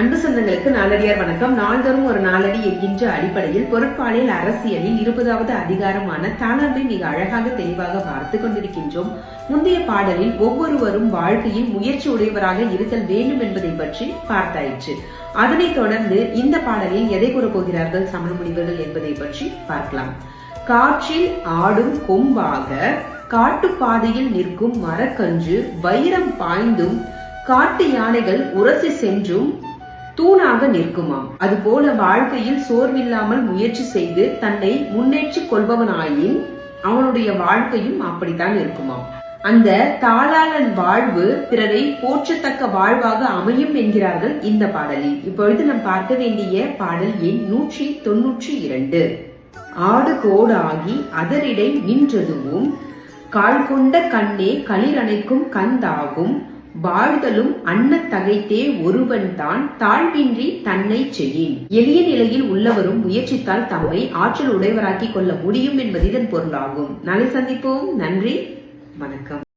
அன்பு சொந்தங்களுக்கு நாளடியார் வணக்கம். நாள்தோறும் ஒரு நாளடி என்கின்ற அடிப்படையில் பொருட்பாலியல் அரசியலில் இருபதாவது அதிகாரமான தாளர்வை மிக அழகாக தெளிவாக பார்த்து கொண்டிருக்கின்றோம். முந்தைய பாடலில் ஒவ்வொருவரும் வாழ்க்கையில் முயற்சி உடையவராக இருத்தல் வேண்டும் என்பதை பற்றி பார்த்தாயிற்று. அதனைத் தொடர்ந்து இந்த பாடலில் எதை கூற போகிறார்கள் சமண முனிவர்கள் என்பதை பற்றி பார்க்கலாம். காற்றில் ஆடும் கொம்பாக காட்டுப்பாதையில் நிற்கும் மரக்கன்று வைரம் பாய்ந்தும் காட்டு யானைகள் உரசி சென்றும் தூணாக நிற்குமாம். அதுபோல வாழ்க்கையில் சோர்வில்லாமல் முயற்சி செய்து தன்னை முன்னேற்றிக் கொள்பவனாயின் அவனுடைய வாழ்க்கையும் அப்படித்தான் இருக்குமாம். அந்த தாளாளன் வாழ்வு பிறரை போற்றத்தக்க வாழ்வாக அமையும் என்கிறார்கள் இந்த பாடலில். இப்பொழுது நாம் பார்க்க வேண்டிய பாடல் எண் நூற்றி தொன்னூற்றி இரண்டு. ஆடு கோடாகி அதரிடை நின்றதுவும் கால் கொண்ட கண்ணே களிரணைக்கும் கந்தாகும் வாழ்தலும் அன்னத்தகைத்தே ஒருவன் தான் தாழ்வின்றி தன்னை செய்யின். எளிய நிலையில் உள்ளவரும் முயற்சித்தால் தம்மை ஆற்றல் உடையவராக்கிக் கொள்ள முடியும் என்பது இதன் பொருளாகும். நாளை சந்திப்போம். நன்றி. வணக்கம்.